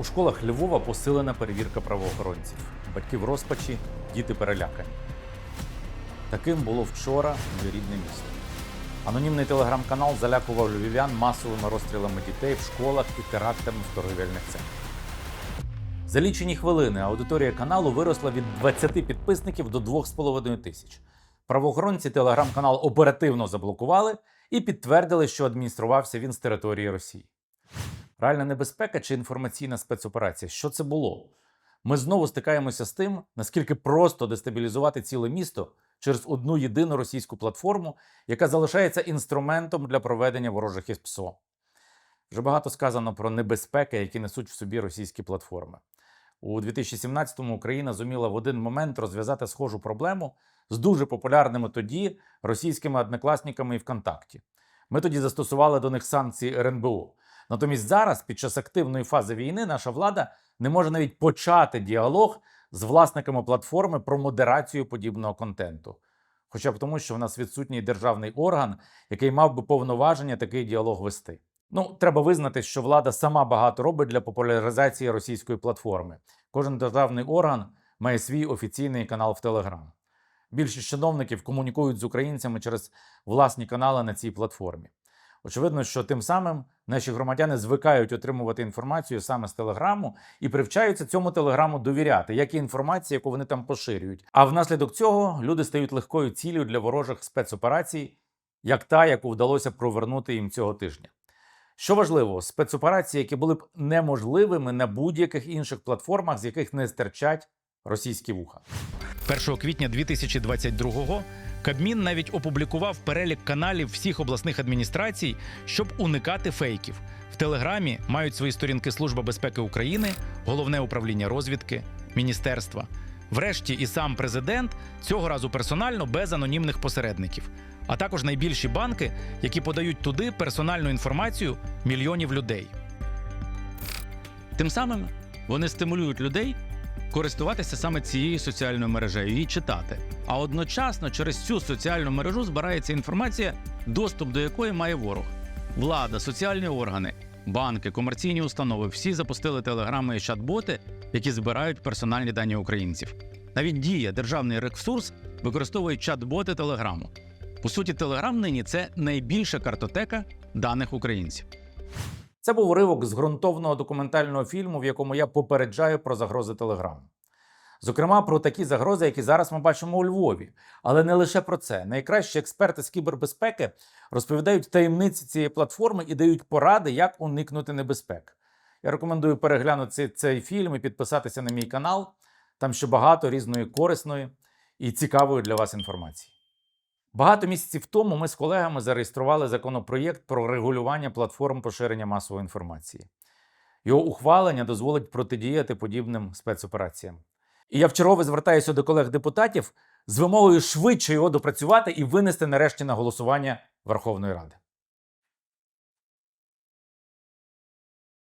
У школах Львова посилена перевірка правоохоронців. Батьки в розпачі, діти перелякані. Таким було вчора моє рідне місто. Анонімний телеграм-канал залякував львів'ян масовими розстрілами дітей в школах і терактами в торговельних центрах. За лічені хвилини аудиторія каналу виросла від 20 підписників до 2,5 тисяч. Правоохоронці телеграм-канал оперативно заблокували і підтвердили, що адмініструвався він з території Росії. Реальна небезпека чи інформаційна спецоперація? Що це було? Ми знову стикаємося з тим, наскільки просто дестабілізувати ціле місто через одну єдину російську платформу, яка залишається інструментом для проведення ворожих із ПСО. Вже багато сказано про небезпеки, які несуть в собі російські платформи. У 2017-му Україна зуміла в один момент розв'язати схожу проблему з дуже популярними тоді російськими однокласниками і ВКонтакті. Ми тоді застосували до них санкції РНБО. Натомість зараз, під час активної фази війни, наша влада не може навіть почати діалог з власниками платформи про модерацію подібного контенту. Хоча б тому, що в нас відсутній державний орган, який мав би повноваження такий діалог вести. Ну, треба визнати, що влада сама багато робить для популяризації російської платформи. Кожен державний орган має свій офіційний канал в Телеграм. Більшість чиновників комунікують з українцями через власні канали на цій платформі. Очевидно, що тим самим наші громадяни звикають отримувати інформацію саме з телеграму і привчаються цьому телеграму довіряти, як і інформації, яку вони там поширюють. А внаслідок цього люди стають легкою ціллю для ворожих спецоперацій, як та, яку вдалося провернути їм цього тижня. Що важливо, спецоперації, які були б неможливими на будь-яких інших платформах, з яких не стирчать російські вуха. 1 квітня 2022-го Кабмін навіть опублікував перелік каналів всіх обласних адміністрацій, щоб уникати фейків. В Телеграмі мають свої сторінки Служба безпеки України, головне управління розвідки, міністерства. Врешті, і сам президент цього разу персонально без анонімних посередників, а також найбільші банки, які подають туди персональну інформацію мільйонів людей. Тим самим вони стимулюють людей користуватися саме цією соціальною мережею і читати. А одночасно через цю соціальну мережу збирається інформація, доступ до якої має ворог. Влада, соціальні органи, банки, комерційні установи всі запустили телеграми і чат-боти, які збирають персональні дані українців. Навіть дія, державний ресурс використовує чат-боти Телеграму. По суті, Телеграм нині це найбільша картотека даних українців. Це був уривок з ґрунтовного документального фільму, в якому я попереджаю про загрози Телеграму. Зокрема, про такі загрози, які зараз ми бачимо у Львові. Але не лише про це. Найкращі експерти з кібербезпеки розповідають таємниці цієї платформи і дають поради, як уникнути небезпек. Я рекомендую переглянути цей фільм і підписатися на мій канал. Там ще багато різної корисної і цікавої для вас інформації. Багато місяців тому ми з колегами зареєстрували законопроєкт про регулювання платформ поширення масової інформації. Його ухвалення дозволить протидіяти подібним спецопераціям. І я вчергове звертаюся до колег-депутатів з вимогою швидше його допрацювати і винести нарешті на голосування Верховної Ради.